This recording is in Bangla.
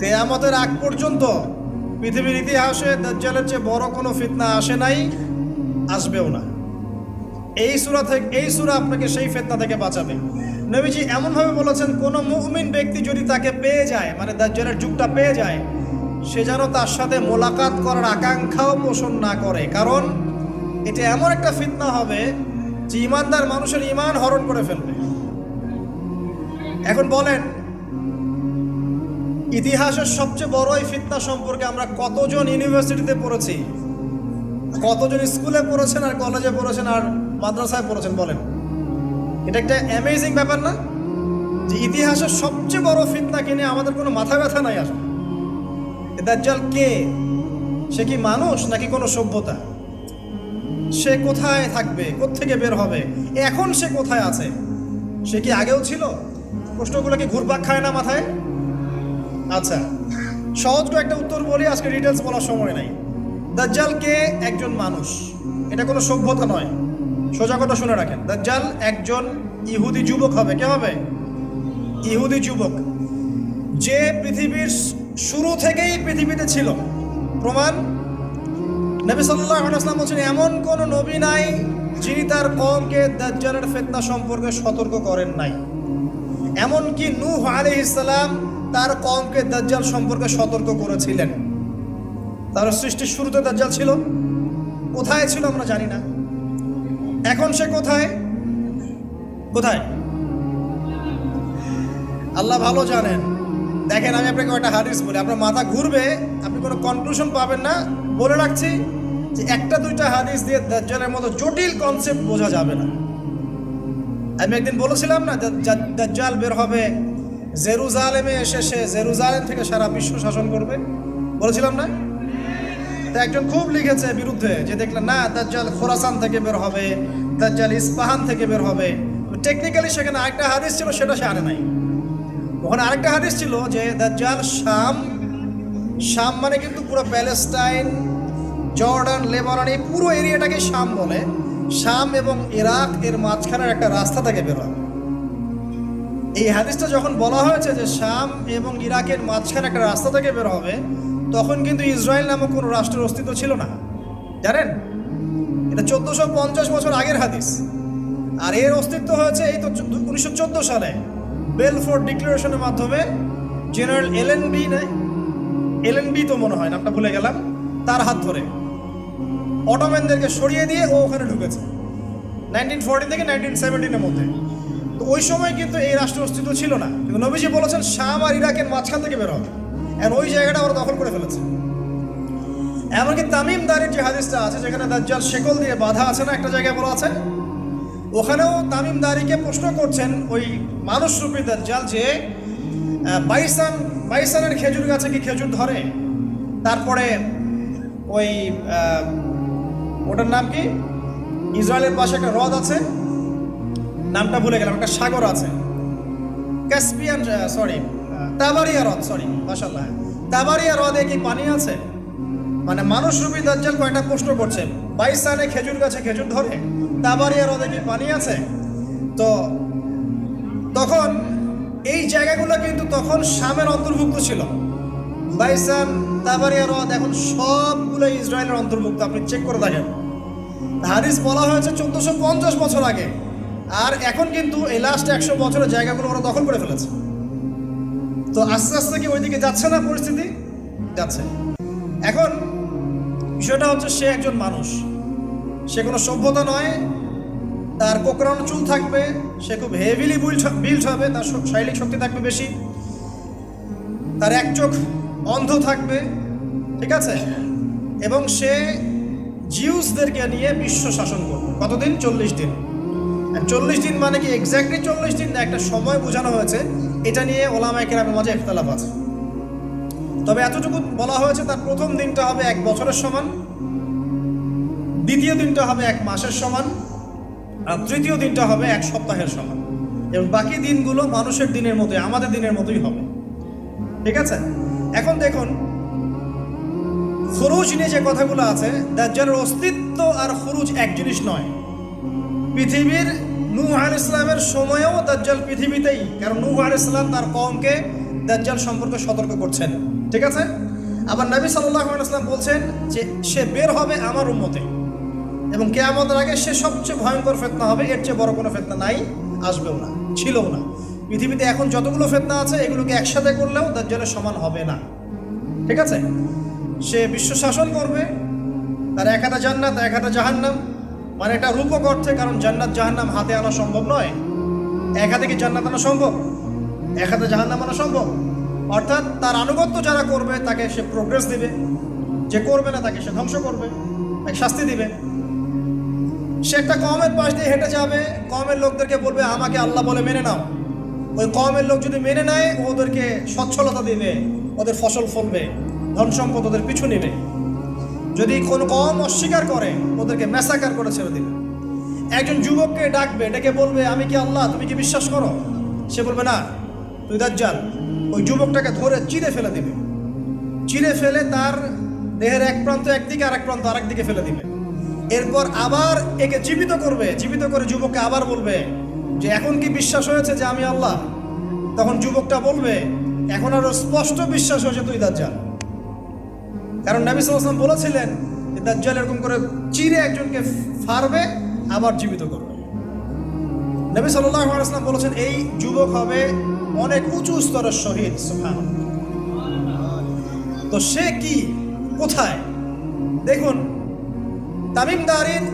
তেয়ামতের আগ পর্যন্ত পৃথিবীর ইতিহাসে দাজ্জালের চেয়ে বড় কোনো ফিতনা আসে নাই, আসবেও না। এই সুরা থেকে এই সুরা আপনাকে সেই ফিতনা থেকে বাঁচাবে। নবীজি এমনভাবে বলেছেন, কোনো মুমিন ব্যক্তি যদি তাকে পেয়ে যায় মানে দাজ্জালের যুগটা পেয়ে যায়, সে যেন তার সাথে মোলাকাত করার আকাঙ্ক্ষাও পোষণ না করে। কারণ, এটা এমন একটা ফিতনা হবে যে ইমানদার মানুষের ইমান হরণ করে ফেলবে। এখন বলেন, ইতিহাসের সবচেয়ে বড় এই ফিতনা সম্পর্কে আমরা কতজন ইউনিভার্সিটিতে পড়েছি, কতজন স্কুলে পড়েছেন আর কলেজে পড়েছেন আর মাদ্রাসায় পড়েছেন বলেন। এটা একটা অ্যামেজিং ব্যাপার না? যে ইতিহাসের সবচেয়ে বড় ফিতনা কিনে আমাদের কোনো মাথা ব্যথা নাই আসলে দাজ্জাল কে? সে কি মানুষ নাকি কোনো সভ্যতা? সে কোথায় থাকবে? কোত্থেকে বের হবে? এখন সে কোথায় আছে? সে কি আগেও ছিল? প্রশ্নগুলো কি ঘুরপাক খায় না মাথায়? আচ্ছা সহজ একটা উত্তর বলি, আজকে ডিটেলস বলার সময় নাই। দাজ্জাল কে একজন মানুষ, এটা কোনো সভ্যতা নয়। সোজা কথা শুনে রাখেন, দাজ্জাল একজন ইহুদি যুবক হবে, কে হবে? ইহুদি যুবক। যে পৃথিবীর শুরু থেকেই পৃথিবীতে ছিল। প্রমাণ, নবী সাল্লাল্লাহু আলাইহি ওয়াসাল্লাম বলছেন, এমন কোন নবী নাই যিনি তার কওমকে দাজ্জালের ফিতনা সম্পর্কে সতর্ক করেন নাই। এমনকি নূহ আলাইহিস ইসলাম তার কওমকে দাজ্জাল সম্পর্কে সতর্ক করেছিলেন। তার সৃষ্টির শুরুতে দাজ্জাল ছিল। কোথায় ছিল আমরা জানি না। এখন সে কোথায়? কোথায়? আল্লাহ ভালো জানেন। দেখেন, আমি আপনাকে একটা হাদিস বলি। আপনার মাথা ঘুরবে, আপনি কোনো কনক্লুশন পাবেন না। বলে রাখছি যে একটা দুইটা হাদিস দিয়ে দাজ্জালের মতো জটিল কনসেপ্ট বোঝা যাবে না। আমি একদিন বলেছিলাম না দাজ্জাল বের হবে, জেরুজালেমে এসে সে জেরুজালেম থেকে সারা বিশ্ব শাসন করবে। বলেছিলাম না? তা একজন খুব লিখেছে বিরুদ্ধে, যে দেখলেন, না, দাজ্জাল খোরাসান থেকে বের হবে, দাজ্জাল ইস্পাহান থেকে বের হবে। টেকনিক্যালি সেখানে আরেকটা হাদিস ছিল, সেটা সে আনে নাই। ওখানে আরেকটা হাদিস ছিল যে দাজ্জাল শাম শাম মানে কিন্তু পুরো প্যালেস্টাইন, জর্ডান, লেবানন, এই পুরো এরিয়াটাকে শাম বলে। শাম এবং ইরাক এর মাঝখানের একটা রাস্তা থেকে বের হবে এই হাদিসটা যখন বলা হয়েছে যে শাম এবং ইরাকের মাঝখানে একটা রাস্তা থেকে বের হবে, তখন কিন্তু ইসরায়েল নামক কোনো রাষ্ট্রের অস্তিত্ব ছিল না। জানেন? এটা চোদ্দোশো পঞ্চাশ বছর আগের হাদিস। আর এর অস্তিত্ব হয়েছে এই তো উনিশশো চোদ্দ সালে বেলফোর্ড ডিক্লারেশনের মাধ্যমে জেনারেল এল এন বি নেই এলএন বি তো মনে হয়, নামটা ভুলে গেলাম, তার হাত ধরে। অটোম্যানদেরকে সরিয়ে দিয়ে ও ওখানে ঢুকেছে। নাইনটিন ফোরটিন থেকে নাইনটিন সেভেন্টিনের মধ্যে। তো ওই সময় কিন্তু এই রাষ্ট্র অস্তিত্ব ছিল না। কিন্তু নবীজি বলেছেন, শাম আর ইরাকের মাঝখান থেকে বের হবে এখন ওই জায়গাটা ওরা দখল করে ফেলেছে। এমনকি তামিম দারির যে হাদিসটা আছে, যেখানে দাজ্জাল শেকল দিয়ে বাধা আছে না, একটা জায়গায় বলা আছে, ওখানেও তামিম দারিকে প্রশ্ন করছেন ওই মানুষরূপী দাজ্জাল যে বাইসান, বাইসানের খেজুর গাছে কি খেজুর ধরে? তারপরে ওই ওটার নাম কি? ইসরায়েলের পাশে একটা হ্রদ আছে। নামটা ভুলে গেলাম, একটা সাগর আছে। ক্যাসপিয়ান সরি তাবারিয়া হ্রদ সরি মাসাল্লাহ তাবারিয়া হ্রদে কি পানি আছে? মানে মানুষ রূপী দাজ্জাল কয়েকটা প্রশ্ন করছে? বাইসানে খেজুর গাছে খেজুর ধরে? তাবারিয়া হ্রদে কি পানি আছে? তো তখন এই জায়গাগুলো কিন্তু তখন শামের অন্তর্ভুক্ত ছিল। বাইসান তাবারিয়া হ্রদ এখন সবগুলো ইসরায়েলের অন্তর্ভুক্ত, আপনি চেক করে দেখেন। হাদিস বলা হয়েছে চোদ্দোশো পঞ্চাশ বছর আগে, আর এখন কিন্তু এই লাস্ট একশো বছরের জায়গাগুলো ওরা দখল করে ফেলেছে। তো আস্তে আস্তে কি ওইদিকে যাচ্ছে না পরিস্থিতি? যাচ্ছে। এখন বিষয়টা হচ্ছে সে একজন মানুষ। সে কোনো সভ্যতা নয়, তার কোকরানো চুল থাকবে, সে খুব হেভিলি বিল্ড হবে, তার শারীরিক শক্তি থাকবে বেশি। তার এক চোখ অন্ধ থাকবে, ঠিক আছে? এবং সে জিউসদেরকে নিয়ে বিশ্ব শাসন করবে। কতদিন? চল্লিশ দিন। চল্লিশ দিন মানে কি? এক্স্যাক্টলি চল্লিশ দিন একটা সময় বোঝানো হয়েছে। এটা নিয়ে ওলামায় কেরামের মাঝে একতলাফ আছে। তবে এতটুকু বলা হয়েছে, তার প্রথম দিনটা হবে এক বছরের সমান। দ্বিতীয় দিনটা হবে এক মাসের সমান। আর তৃতীয় দিনটা হবে এক সপ্তাহের সমান। এবং বাকি দিনগুলো মানুষের দিনের মতোই, আমাদের দিনের মতোই হবে। ঠিক আছে? এখন দেখুন, খুরুজ নিয়ে যে কথাগুলো আছে, দাজ্জালের অস্তিত্ব আর খুরুজ এক জিনিস নয়। পৃথিবীর নূহ আল ইসলামের সময়েও দাজ্জাল পৃথিবীতেই, কারণ নূহ আল ইসলাম তার কমকে দাজ্জাল সম্পর্কে সতর্ক করছেন। ঠিক আছে? আবার নবী সাল্লাহ ইসলাম বলছেন যে, সে বের হবে আমার উম্মতে এবং কেয়ামতের আগে সে সবচেয়ে ভয়ঙ্কর ফেতনা হবে, এর চেয়ে বড় কোনো ফেতনা নাই, আসবেও না, ছিলও না। পৃথিবীতে এখন যতগুলো ফেতনা আছে, এগুলোকে একসাথে করলেও দাজ্জালের সমান হবে না। ঠিক আছে? সে বিশ্ব শাসন করবে, তার এক জান্নাত, এক জাহান্নাম। মানে এটা রূপক অর্থে, কারণ জান্নাত জাহান্নাম হাতে আনা সম্ভব নয়। এক হাতে কি জান্নাত আনা সম্ভব? এক হাতে জাহান্নাম আনা সম্ভব? অর্থাৎ তার আনুগত্য যারা করবে, তাকে সে প্রোগ্রেস দিবে। যে করবে না, তাকে সে ধ্বংস করবে, তাকে শাস্তি দিবে। সে একটা কমের পাশ দিয়ে হেঁটে যাবে, কমের লোকদেরকে বলবে, আমাকে আল্লাহ বলে মেনে নাও। ওই কমের লোক যদি মেনে নেয় ওদেরকে সচ্ছলতা দিবে, ওদের ফসল ফলবে ধন সম্পদ ওদের পিছু নেবে। যদি কোনো কম অস্বীকার করে, ওদেরকে মেসাকার করে ছেড়ে দিবে। একজন যুবককে ডাকবে, ডেকে বলবে, আমি কি আল্লাহ? তুমি কি বিশ্বাস করো? সে বলবে, না, তুই দাজ্জাল। ওই যুবকটাকে ধরে চিড়ে ফেলে দিবে। চিড়ে ফেলে তার দেহের এক প্রান্ত একদিকে আর এক প্রান্ত আরেক দিকে ফেলে দিবে। এরপর আবার একে জীবিত করবে। জীবিত করে যুবককে আবার বলবে যে এখন কি বিশ্বাস হয়েছে যে আমি আল্লাহ? তখন যুবকটা বলবে, এখন আরও স্পষ্ট বিশ্বাস হয়েছে তুই দাজ্জাল। কারণ নবী সাল্লাম বলেছিলেন যে দাজ্জাল এরকম করে চিরে একজনকে ফারবে, আবার জীবিত করবে। নবী সাল্লাহ আসলাম বলেছেন, এই যুবক হবে অনেক উঁচু স্তরের শহীদ। তো সে কি? কোথায়? দেখুন তামিম দারিন